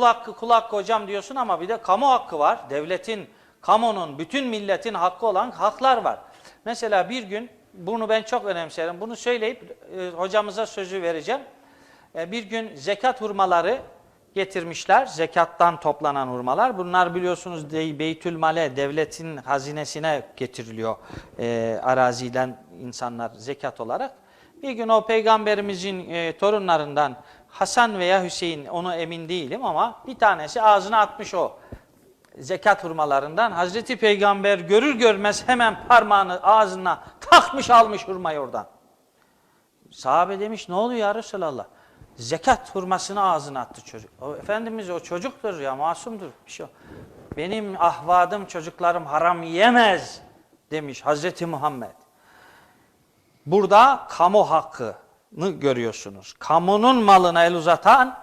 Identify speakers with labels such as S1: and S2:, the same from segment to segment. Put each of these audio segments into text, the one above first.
S1: Kul hakkı, kul hakkı hocam diyorsun ama bir de kamu hakkı var. Devletin, kamunun, bütün milletin hakkı olan haklar var. Mesela bir gün, bunu ben çok önemserim, bunu söyleyip e, hocamıza sözü vereceğim. E, bir gün zekat hurmaları getirmişler, zekattan toplanan hurmalar. Bunlar biliyorsunuz de, Beytülmale, devletin hazinesine getiriliyor e, araziden insanlar zekat olarak. Bir gün o peygamberimizin e, torunlarından Hasan veya Hüseyin onu emin değilim ama bir tanesi ağzına atmış o zekat hurmalarından. Hazreti Peygamber görür görmez hemen parmağını ağzına takmış almış hurmayı oradan. Sahabe demiş ne oluyor ya Resulallah? Zekat hurmasını ağzına attı çocuk. O, Efendimiz o çocuktur ya masumdur. Bir şey. Benim ahvadım çocuklarım haram yemez demiş Hazreti Muhammed. Burada kamu hakkını görüyorsunuz. Kamunun malına el uzatan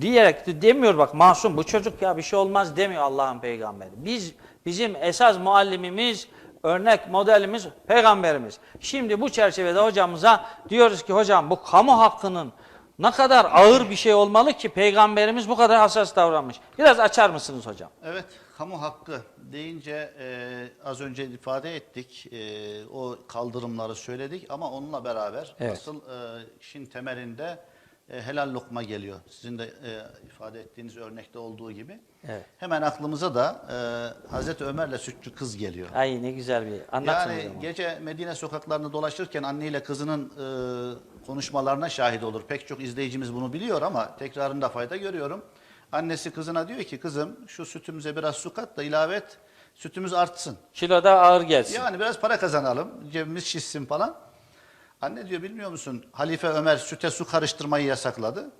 S1: diyerek de demiyor bak masum bu çocuk ya bir şey olmaz demiyor Allah'ın peygamberi. Biz bizim esas muallimimiz, örnek modelimiz peygamberimiz. Şimdi bu çerçevede hocamıza diyoruz ki hocam bu kamu hakkının ne kadar ağır bir şey olmalı ki peygamberimiz bu kadar hassas davranmış. Biraz açar mısınız hocam?
S2: Evet, kamu hakkı deyince e, az önce ifade ettik, e, o kaldırımları söyledik ama onunla beraber
S1: Evet.
S2: asıl e, işin temelinde e, helal lokma geliyor. Sizin de e, ifade ettiğiniz örnekte olduğu gibi.
S1: Evet.
S2: Hemen aklımıza da e, Hazreti Ömer'le sütçü kız geliyor.
S1: Ay ne güzel bir anlatın
S2: Yani gece Medine sokaklarında dolaşırken anneyle kızının e, konuşmalarına şahit olur. Pek çok izleyicimiz bunu biliyor ama tekrarında fayda görüyorum. Annesi kızına diyor ki kızım şu sütümüze biraz su kat da ilave et. Sütümüz artsın.
S1: Kiloda ağır gelsin.
S2: Yani biraz para kazanalım. Cebimiz şişsin falan. Anne diyor bilmiyor musun Halife Ömer süte su karıştırmayı yasakladı.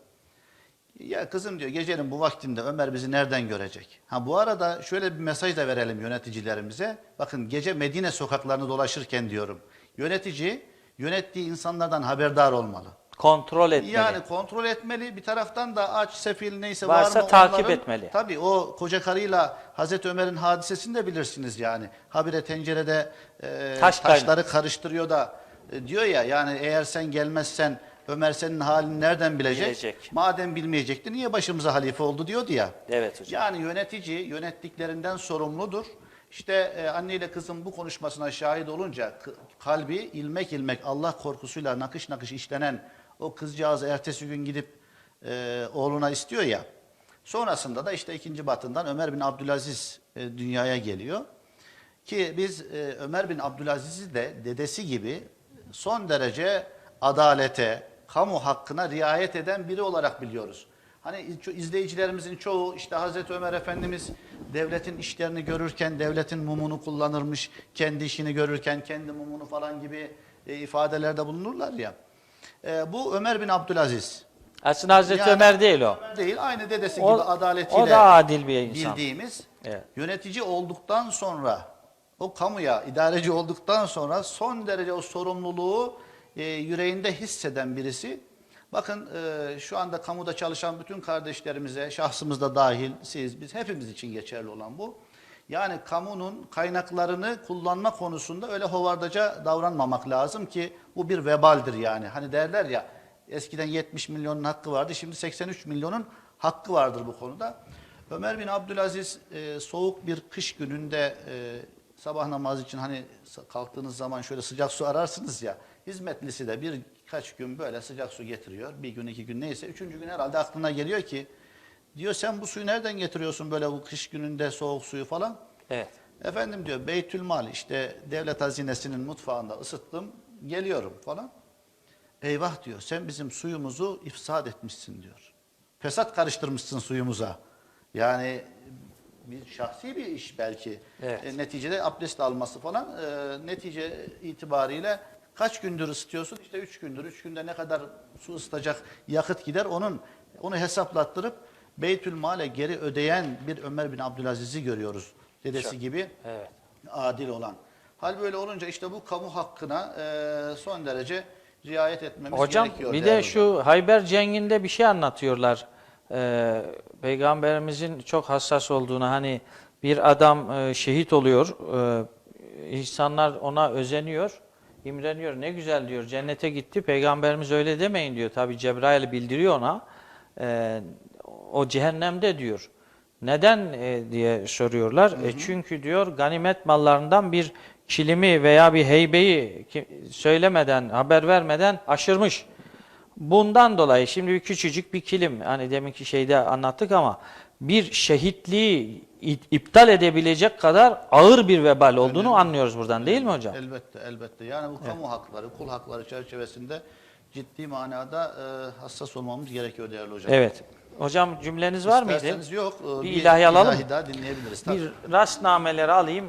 S2: Ya kızım diyor gecenin bu vaktinde Ömer bizi nereden görecek? Ha bu arada şöyle bir mesaj da verelim yöneticilerimize. Bakın gece Medine sokaklarını dolaşırken diyorum. Yönetici yönettiği insanlardan haberdar olmalı.
S1: Kontrol etmeli.
S2: Yani kontrol etmeli. Bir taraftan da aç, sefil neyse
S1: Varsa
S2: var mı
S1: takip
S2: onların-
S1: etmeli.
S2: Tabii o koca karıyla Hazreti Ömer'in hadisesini de bilirsiniz yani. Habire tencerede e,
S1: Taş
S2: taşları karıştırıyor da e, diyor ya yani eğer sen gelmezsen Ömer senin halini nereden bilecek?
S1: Bilecek.
S2: Madem bilmeyecekti niye başımıza halife oldu diyordu ya.
S1: Evet hocam.
S2: Yani yönetici yönettiklerinden sorumludur. İşte e, anneyle kızın bu konuşmasına şahit olunca kalbi ilmek ilmek Allah korkusuyla nakış nakış işlenen o kızcağız ertesi gün gidip e, oğluna istiyor ya. Sonrasında da işte ikinci batından Ömer bin Abdülaziz e, dünyaya geliyor. Ki biz e, Ömer bin Abdülaziz'i de dedesi gibi son derece adalete, kamu hakkına riayet eden biri olarak biliyoruz. Hani izleyicilerimizin çoğu işte Hazreti Ömer Efendimiz devletin işlerini görürken devletin mumunu kullanırmış, kendi işini görürken kendi mumunu falan gibi e, ifadelerde bulunurlar ya. E, bu Ömer bin Abdülaziz.
S1: Aslında Hazreti
S2: Yani-
S1: Ömer değil o.
S2: Ömer değil, aynı dedesi
S1: O-
S2: gibi adaletiyle
S1: o da adil bir insan.
S2: bildiğimiz
S1: Evet.
S2: yönetici olduktan sonra o kamuya idareci olduktan sonra son derece o sorumluluğu e, yüreğinde hisseden birisi. Bakın e, şu anda kamuda çalışan bütün kardeşlerimize, şahsımız da dahil, siz, biz hepimiz için geçerli olan bu. Yani kamunun kaynaklarını kullanma konusunda öyle hovardaca davranmamak lazım ki bu bir vebaldir yani. Hani derler ya eskiden 70 milyonun hakkı vardı şimdi 83 milyonun hakkı vardır bu konuda. Ömer bin Abdülaziz e, soğuk bir kış gününde e, sabah namazı için hani kalktığınız zaman şöyle sıcak su ararsınız ya. Hizmetlisi de birkaç gün böyle sıcak su getiriyor. Bir gün iki gün neyse. Üçüncü gün herhalde aklına geliyor ki diyor sen bu suyu nereden getiriyorsun böyle bu kış gününde soğuk suyu falan.
S1: Evet.
S2: Efendim diyor Beytülmal işte devlet hazinesinin mutfağında ısıttım geliyorum falan. Eyvah diyor sen bizim suyumuzu ifsad etmişsin diyor. Fesat karıştırmışsın suyumuza. Yani bir şahsi bir iş belki.
S1: Evet.
S2: E, neticede abdest alması falan e, netice itibariyle kaç gündür ısıtıyorsun? İşte üç gündür. Üç günde ne kadar su ısıtacak yakıt gider onun onu hesaplattırıp Beytül Mal'e geri ödeyen bir Ömer bin Abdülaziz'i görüyoruz. Dedesi gibi
S1: Evet.
S2: adil olan. Hal böyle olunca işte bu kamu hakkına e, son derece riayet etmemiz
S1: Hocam
S2: gerekiyor.
S1: bir de şu Hayber Cengi'nde bir şey anlatıyorlar. Ee, Peygamberimizin çok hassas olduğunu hani bir adam e, şehit oluyor. Ee, insanlar ona özeniyor. imreniyor. Ne güzel diyor. Cennete gitti. Peygamberimiz öyle demeyin diyor. Tabi Cebrail bildiriyor ona. Ee, o cehennemde diyor. Neden e, diye soruyorlar. E, çünkü diyor ganimet mallarından bir kilimi veya bir heybeyi söylemeden, haber vermeden aşırmış. Bundan dolayı şimdi bir küçücük bir kilim hani deminki şeyde anlattık ama bir şehitliği iptal edebilecek kadar ağır bir vebal olduğunu anlıyoruz buradan değil mi hocam?
S2: Elbette, elbette. Yani bu kamu hakları, kul hakları çerçevesinde ciddi manada e, hassas olmamız gerekiyor değerli hocam.
S1: Evet. Hocam cümleniz var mıydı?
S2: İsterseniz yok. e,
S1: Bir ilahi alalım mı?
S2: ilahi daha dinleyebiliriz. Tabii.
S1: Bir rastnameleri alayım.